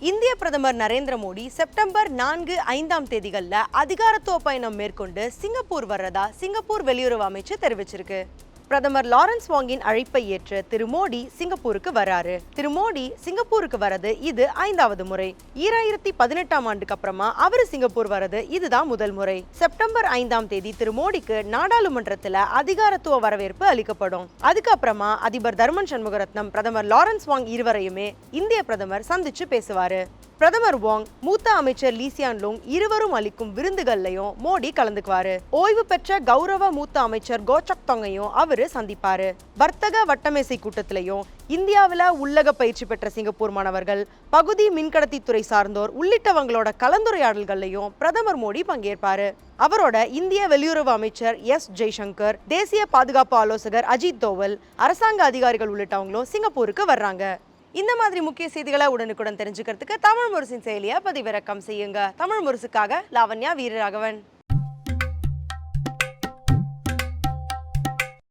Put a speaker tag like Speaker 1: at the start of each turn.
Speaker 1: இந்திய பிரதமர் நரேந்திர மோடி செப்டம்பர் நான்கு ஐந்தாம் தேதிகளில் அதிகாரத்துவ பயணம் மேற்கொண்டு சிங்கப்பூர் வர்றதா சிங்கப்பூர் வெளியுறவு அமைச்சு தெரிவிச்சிருக்கு. பிரதமர் லாரன்ஸ் வாங்கின் அழைப்பை ஏற்று திரு மோடி சிங்கப்பூருக்கு வராரு. திரு மோடி சிங்கப்பூருக்கு வரது இது ஐந்தாவது முறை. ஈராயிரத்தி பதினெட்டாம் ஆண்டுக்கு அப்புறமா அவரு சிங்கப்பூர் வரது இதுதான் முதல் முறை. செப்டம்பர் ஐந்தாம் தேதி திரு மோடிக்கு நாடாளுமன்றத்துல அதிகாரத்துவ வரவேற்பு அளிக்கப்படும். அதுக்கப்புறமா அதிபர் தர்மன் சண்முகரத்னம் பிரதமர் லாரன்ஸ் வாங் இருவரையுமே இந்திய பிரதமர் சந்திச்சு பேசுவாரு. பிரதமர் வாங் மூத்த அமைச்சர் லீசியான் லோங் இருவரும் அளிக்கும் விருந்துகள்லையும் மோடி கலந்துக்குவாரு. ஓய்வு பெற்ற கௌரவ மூத்த அமைச்சர் கோச்சக் தொங்கையும் அவரு சந்திப்பாரு. வர்த்தக வட்டமேசை கூட்டத்திலையும் இந்தியாவில் உள்ளக பயிற்சி பெற்ற சிங்கப்பூர் மாணவர்கள் பகுதி மின்கடத்தித்துறை சார்ந்தோர் உள்ளிட்டவங்களோட கலந்துரையாடல்கள்லையும் பிரதமர் மோடி பங்கேற்பாரு. அவரோட இந்திய வெளியுறவு அமைச்சர் எஸ் ஜெய்சங்கர் தேசிய பாதுகாப்பு ஆலோசகர் அஜித் தோவல் அரசாங்க அதிகாரிகள் உள்ளிட்டவங்களும் சிங்கப்பூருக்கு வர்றாங்க. இந்த மாதிரி முக்கிய செய்திகளை உடனுக்குடன் தெரிஞ்சுக்கிறதுக்கு தமிழ் முரசின் செயலியை பதிவிறக்கம் செய்யுங்க. தமிழ் முரசுக்காக லாவண்யா வீரராகவன்.